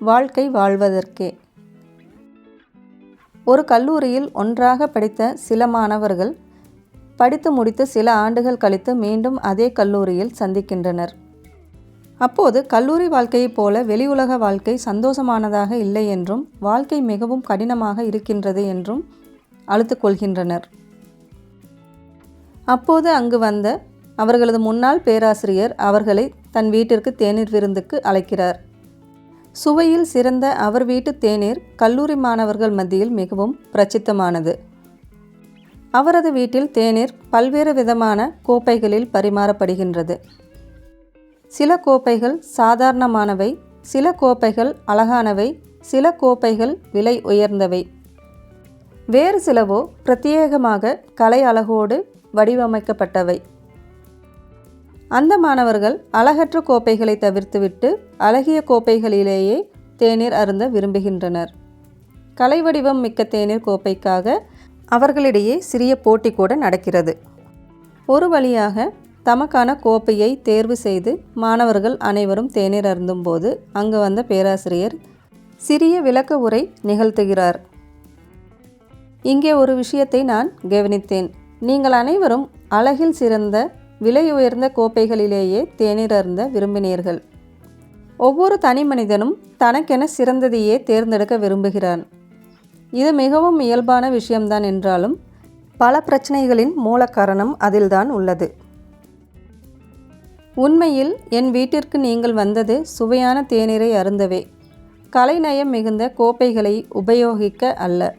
வாழ்க்கை வாழ்வதற்கே. ஒரு கல்லூரியில் ஒன்றாக படித்த சில மாணவர்கள் படித்து முடித்து சில ஆண்டுகள் கழித்து மீண்டும் அதே கல்லூரியில் சந்திக்கின்றனர். அப்போது கல்லூரி வாழ்க்கையைப் போல வெளி உலக வாழ்க்கை சந்தோஷமானதாக இல்லை என்றும் வாழ்க்கை மிகவும் கடினமாக இருக்கின்றது என்றும் அழுத்துக்கொள்கின்றனர் அப்போது அங்கு வந்த அவர்களது முன்னாள் பேராசிரியர் அவர்களை தன் வீட்டிற்கு தேநீர் விருந்துக்கு அழைக்கிறார். சுவையில் சிறந்த அவர் வீட்டு தேநீர் கல்லூரி மாணவர்கள் மத்தியில் மிகவும் பிரசித்தமானது. அவரது வீட்டில் தேநீர் பல்வேறு விதமான கோப்பைகளில் பரிமாறப்படுகின்றது. சில கோப்பைகள் சாதாரணமானவை சில கோப்பைகள் அழகானவை சில கோப்பைகள் விலை உயர்ந்தவை. வேறு சிலவோ பிரத்யேகமாக கலை அழகோடு வடிவமைக்கப்பட்டவை. அந்த மாணவர்கள் அழகற்ற கோப்பைகளை தவிர்த்துவிட்டு அழகிய கோப்பைகளிலேயே தேநீர் அருந்த விரும்புகின்றனர். கலை வடிவம் மிக்க தேநீர் கோப்பைக்காக அவர்களிடையே சிறிய போட்டி கூட நடக்கிறது. ஒரு வழியாக தமக்கான கோப்பையை தேர்வு செய்து மாணவர்கள் அனைவரும் தேநீர் அருந்தும்போது அங்கு வந்த பேராசிரியர் சிறிய விளக்க உரை நிகழ்த்துகிறார். இங்கே ஒரு விஷயத்தை நான் கவனித்தேன். நீங்கள் அனைவரும் அழகில் சிறந்த விலை உயர்ந்த கோப்பைகளிலேயே தேநீர் அருந்த விரும்பினீர்கள். ஒவ்வொரு தனி மனிதனும் தனக்கென சிறந்ததையே தேர்ந்தெடுக்க விரும்புகிறான். இது மிகவும் இயல்பான விஷயம்தான் என்றாலும் பல பிரச்சனைகளின் மூல காரணம் அதில்தான் உள்ளது. உண்மையில் என் வீட்டிற்கு நீங்கள் வந்தது சுவையான தேநீரை அருந்தவே. கலைநயம் மிகுந்த கோப்பைகளை உபயோகிக்க அல்ல.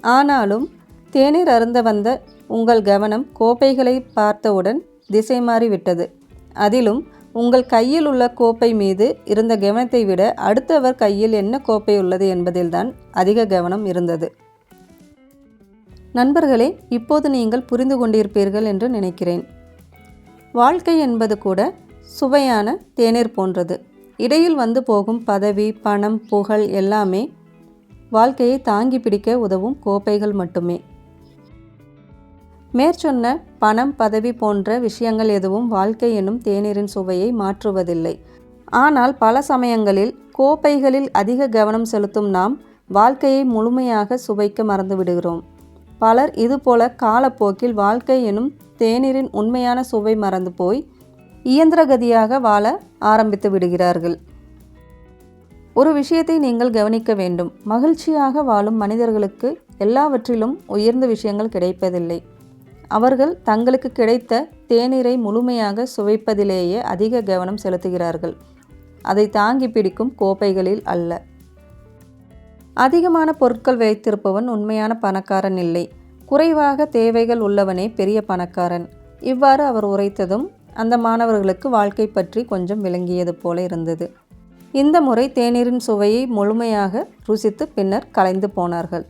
ஆனாலும் தேநீர் அருந்த வந்த உங்கள் கவனம் கோப்பைகளை பார்த்தவுடன் திசை மாறிவிட்டது அதிலும் உங்கள் கையில் உள்ள கோப்பை மீது இருந்த கவனத்தை விட அடுத்தவர் கையில் என்ன கோப்பை உள்ளது என்பதில்தான் அதிக கவனம் இருந்தது. நண்பர்களே இப்போது நீங்கள் புரிந்து கொண்டிருப்பீர்கள் என்று நினைக்கிறேன். வாழ்க்கை என்பது கூட சுவையான தேநீர் போன்றது. இடையில் வந்து போகும் பதவி பணம் புகழ் எல்லாமே வாழ்க்கையை தாங்கி பிடிக்க உதவும் கோப்பைகள் மட்டுமே. மேற்சொன்ன பணம் பதவி போன்ற விஷயங்கள் எதுவும் வாழ்க்கை எனும் தேநீரின் சுவையை மாற்றுவதில்லை. ஆனால் பல சமயங்களில் கோப்பைகளில் அதிக கவனம் செலுத்தும் நாம் வாழ்க்கையை முழுமையாக சுவைக்க மறந்துவிடுகிறோம் பலர் இதுபோல காலப்போக்கில் வாழ்க்கை எனும் தேநீரின் உண்மையான சுவை மறந்து போய் இயந்திரகதியாக வாழ ஆரம்பித்து விடுகிறார்கள். ஒரு விஷயத்தை நீங்கள் கவனிக்க வேண்டும். மகிழ்ச்சியாக வாழும் மனிதர்களுக்கு எல்லாவற்றிலும் உயர்ந்த விஷயங்கள் கிடைப்பதில்லை. அவர்கள் தங்களுக்கு கிடைத்த தேநீரை முழுமையாக சுவைப்பதிலேயே அதிக கவனம் செலுத்துகிறார்கள். அதை தாங்கி பிடிக்கும் கோப்பைகளில் அல்ல. அதிகமான பொருட்கள் வைத்திருப்பவன் உண்மையான பணக்காரன் இல்லை. குறைவாக தேவைகள் உள்ளவனே பெரிய பணக்காரன். இவ்வாறு அவர் உரைத்ததும் அந்த மாணவர்களுக்கு வாழ்க்கை பற்றி கொஞ்சம் விளங்கியது போல இருந்தது. இந்த முறை தேநீரின் சுவையை முழுமையாக ருசித்து பின்னர் கலைந்து போனார்கள்.